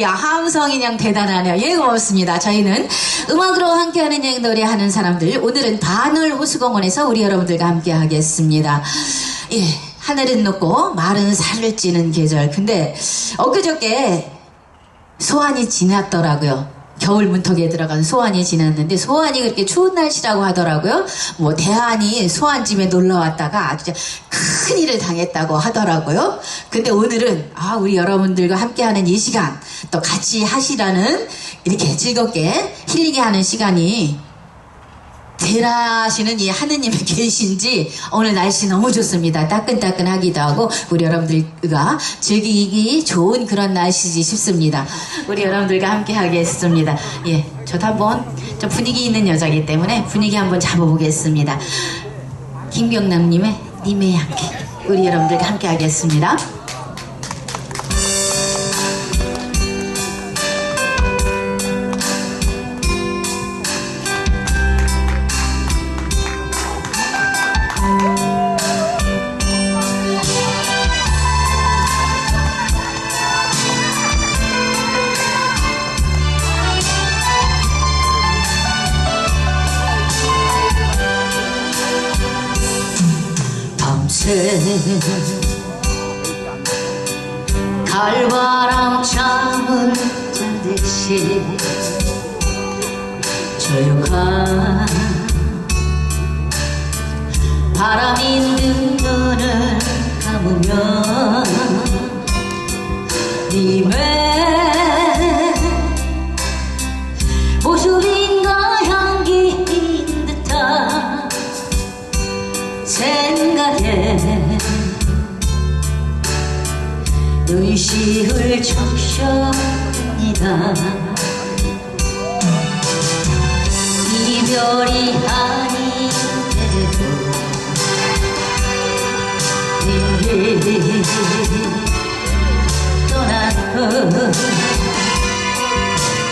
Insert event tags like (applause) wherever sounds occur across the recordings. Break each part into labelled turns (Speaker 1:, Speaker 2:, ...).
Speaker 1: 예, 함성이 그냥 대단하네요. 예, 고맙습니다. 저희는 음악으로 함께하는 예, 노래하는 사람들, 오늘은 바늘 호수공원에서 우리 여러분들과 함께 하겠습니다. 예, 하늘은 높고 마른 살을 찌는 계절. 근데 엊그저께 소환이 지났더라고요. 겨울 문턱에 들어간 소환이 지났는데 소환이 그렇게 추운 날씨라고 하더라고요. 뭐 대한이 소환집에 놀러 왔다가 아주 큰 일을 당했다고 하더라고요. 근데 오늘은 아 우리 여러분들과 함께하는 이 시간 또 같이 하시라는 이렇게 즐겁게 힐링이 하는 시간이 대라시는 이 하느님이 (laughs) 계신지 오늘 날씨 너무 좋습니다. 따끈따끈하기도 하고 우리 여러분들과 즐기기 좋은 그런 날씨지 싶습니다. 우리 여러분들과 함께 하겠습니다. 예, 저도 한번 저 분위기 있는 여자이기 때문에 분위기 한번 잡아보겠습니다. 김병남님의 님의 향기 우리 여러분들과 함께 하겠습니다. 바람이 눈을 감으면 님의 모습인가 향기인 듯한 생각에 의식을 적셔봅니다. 이별이 아 님이 떠난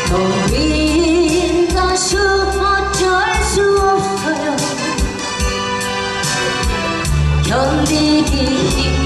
Speaker 1: 텅빈 가슴 어쩔 수 없어요 견디기 힘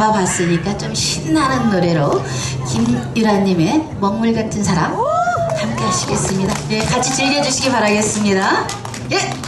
Speaker 1: 잡아봤으니까 좀 신나는 노래로 김유라님의 먹물 같은 사람 함께 하시겠습니다. 네, 같이 즐겨주시기 바라겠습니다. 예!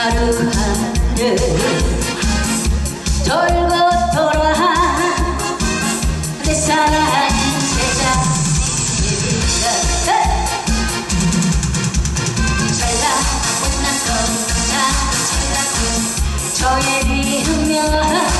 Speaker 1: 하루하루 돌고 돌아 내 사랑은 제자리이다 잘나 못난 거나 저의 이름면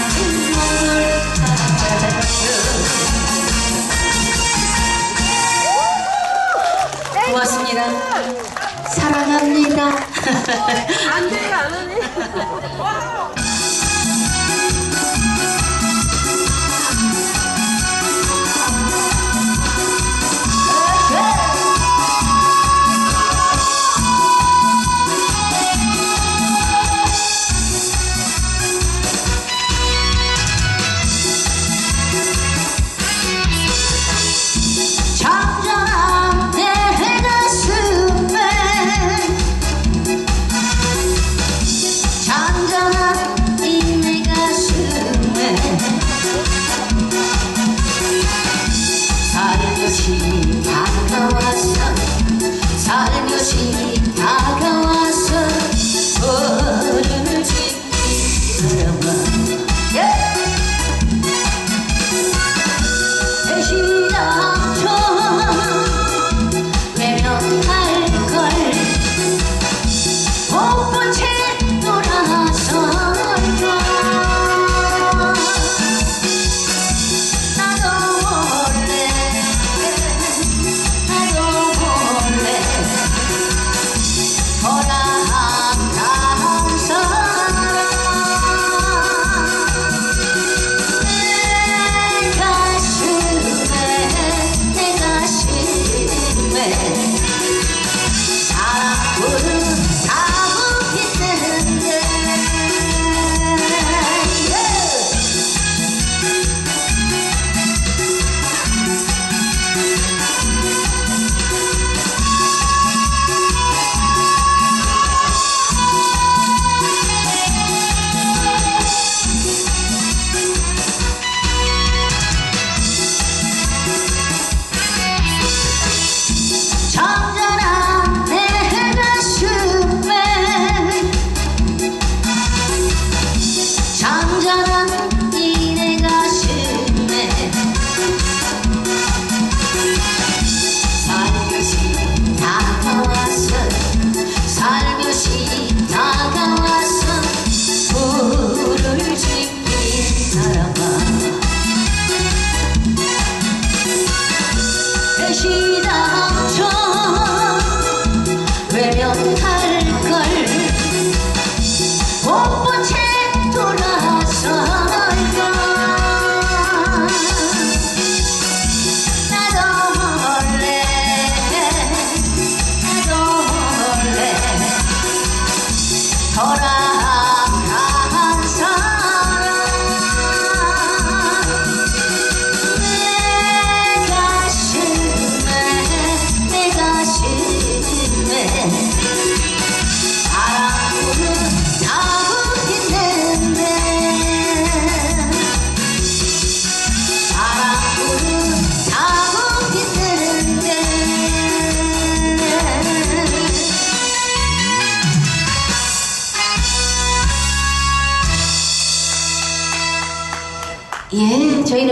Speaker 1: 고맙습니다. 사랑합니다.
Speaker 2: 안 돼요, 안 하네. (laughs)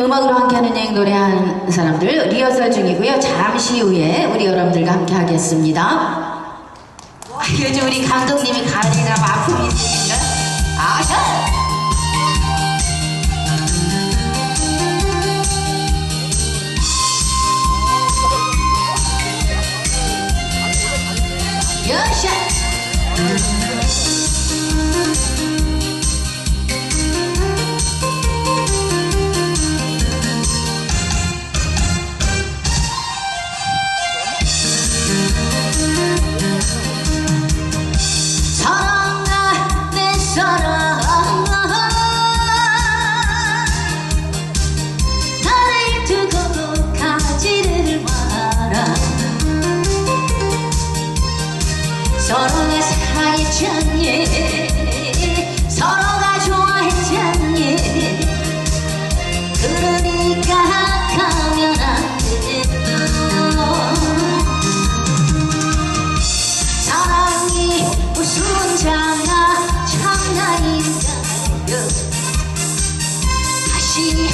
Speaker 1: 음악으로 함께하는 여행 노래한 사람들 리허설 중이고요. 잠시 후에 우리 여러분들과 함께 하겠습니다. 요즘 우리 감독님이 가리나 아프면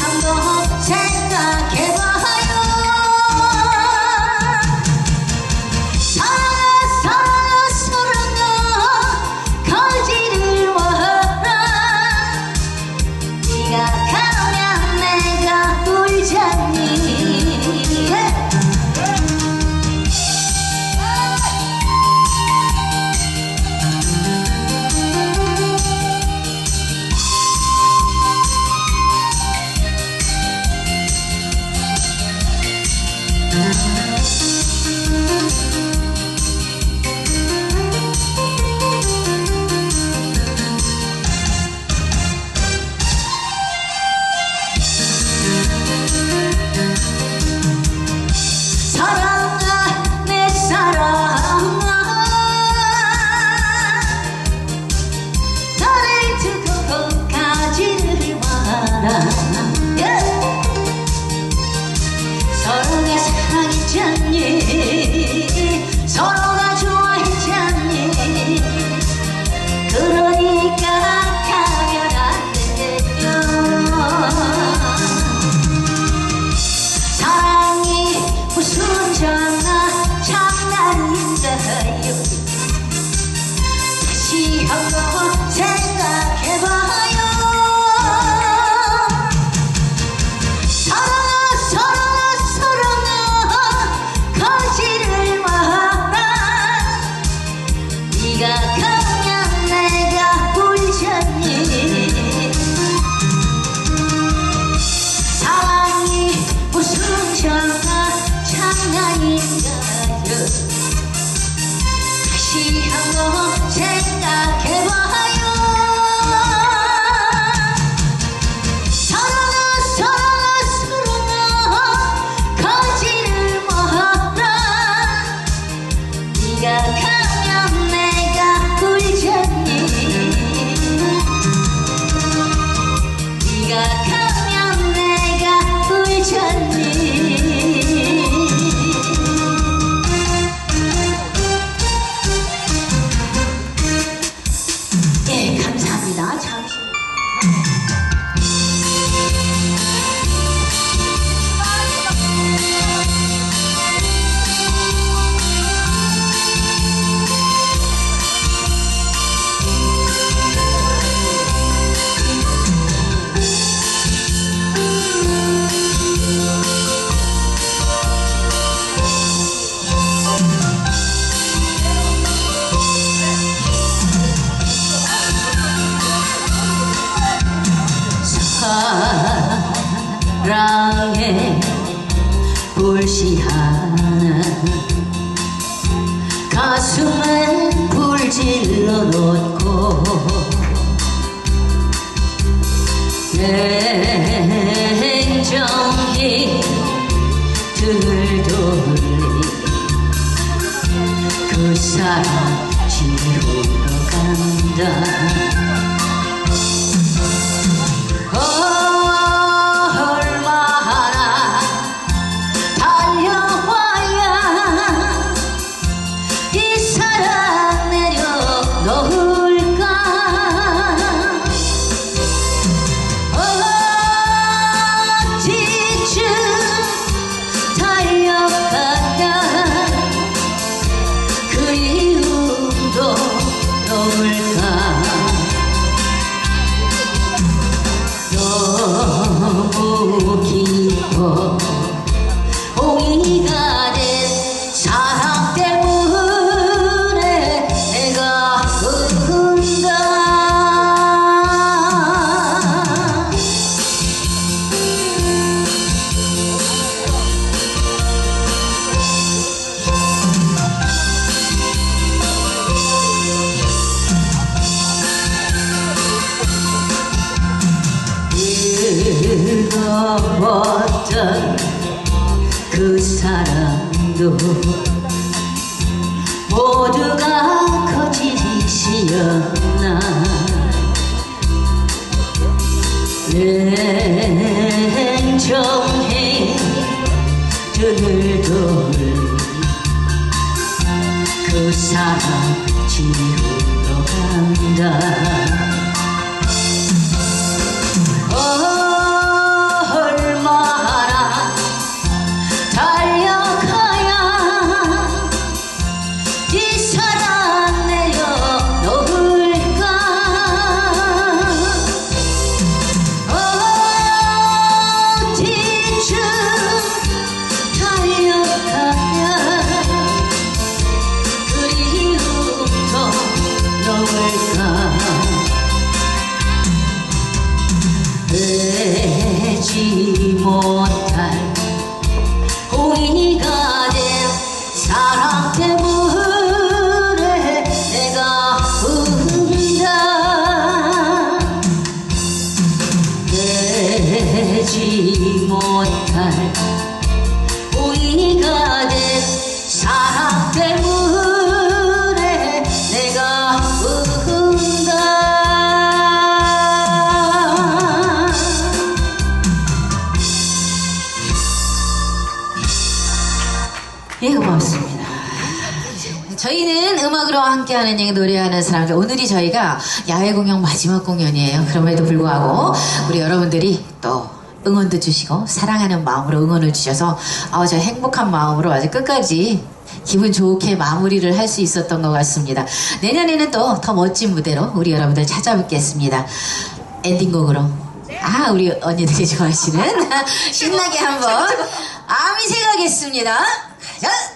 Speaker 1: 한번 생각해봐. Allah, take 멀었고 냉정히 들돌리 그 사람 지우러 간다. 걸까? 너무 깊어 정해. 눈을 돌 그 사랑 지우러 간다 함께하는 얘기 노래하는 사람들 오늘이 저희가 야외 공연 마지막 공연이에요. 그럼에도 불구하고 우리 여러분들이 또 응원도 주시고 사랑하는 마음으로 응원을 주셔서 아, 저 행복한 마음으로 아주 끝까지 기분 좋게 마무리를 할 수 있었던 것 같습니다. 내년에는 또 더 멋진 무대로 우리 여러분들 찾아뵙겠습니다. 엔딩곡으로 아 우리 언니들이 좋아하시는 (laughs) 신나게 한번 (laughs) 아미새 가겠습니다. 가자.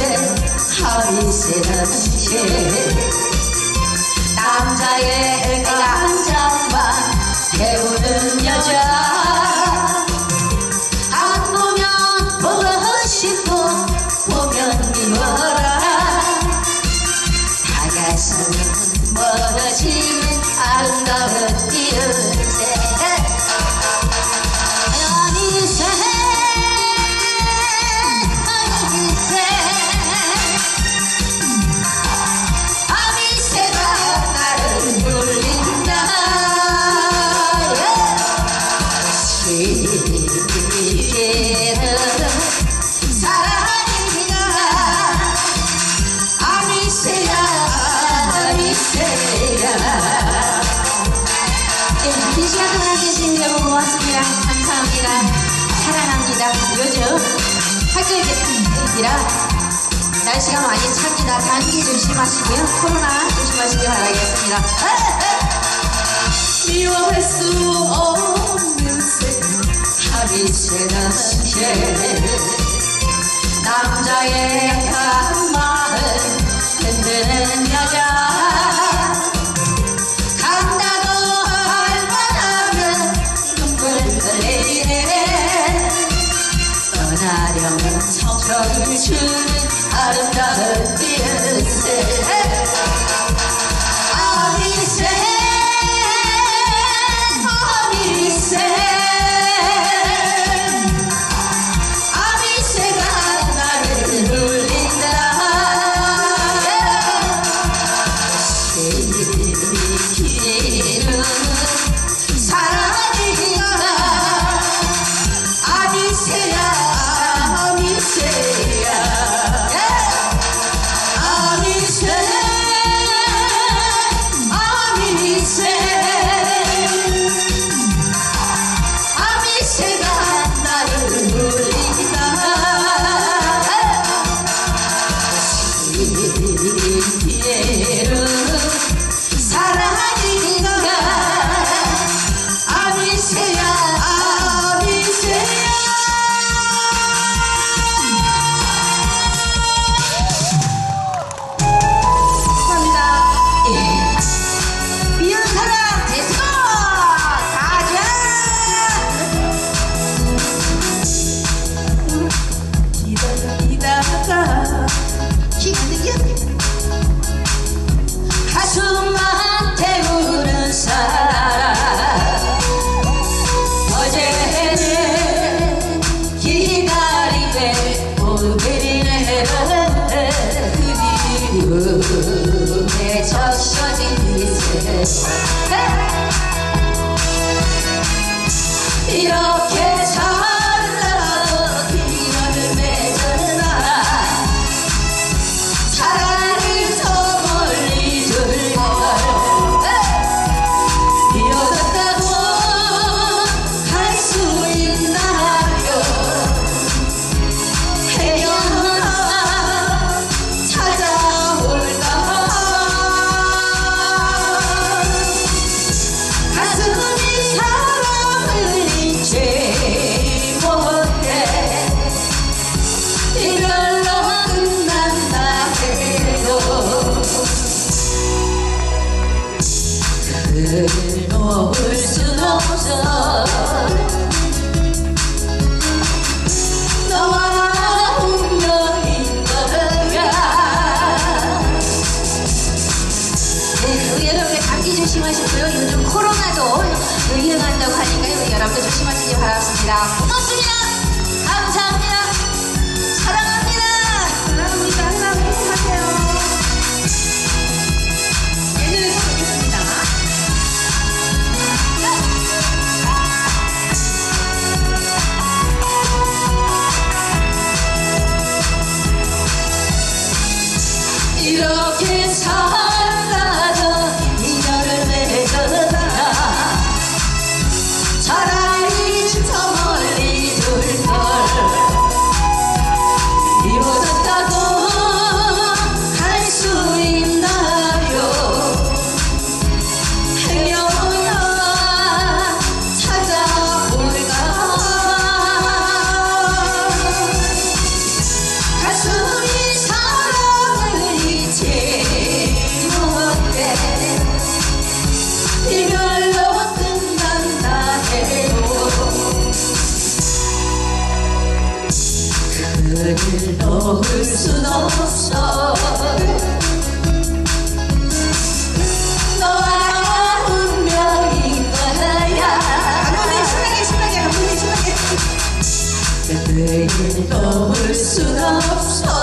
Speaker 1: 미운새 하미새라는 남자의 장만 배우는 조심하시고요. 코로나 조심하시기 바라겠습니다. 미워할 수 없는 새 하비새나 남자의 한 마음 흔드는 여자. 간다고 할만하면 눈물 흘리네. 성적을 주는 아름다운 비 잘하셨습니다. 고맙습니다. 감사합니다. 사랑합니다.
Speaker 2: 사랑합니다. 항상 행복하세요. 예능을 보겠습니다.
Speaker 1: 이렇게 살 to love so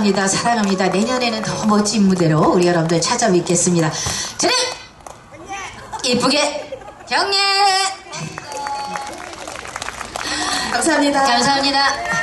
Speaker 2: 감사합니다.
Speaker 1: 사랑합니다. 내년에는 더 멋진 무대로 우리 여러분들 찾아뵙겠습니다. 진행! 이쁘게 경례!
Speaker 2: 감사합니다.
Speaker 1: 감사합니다.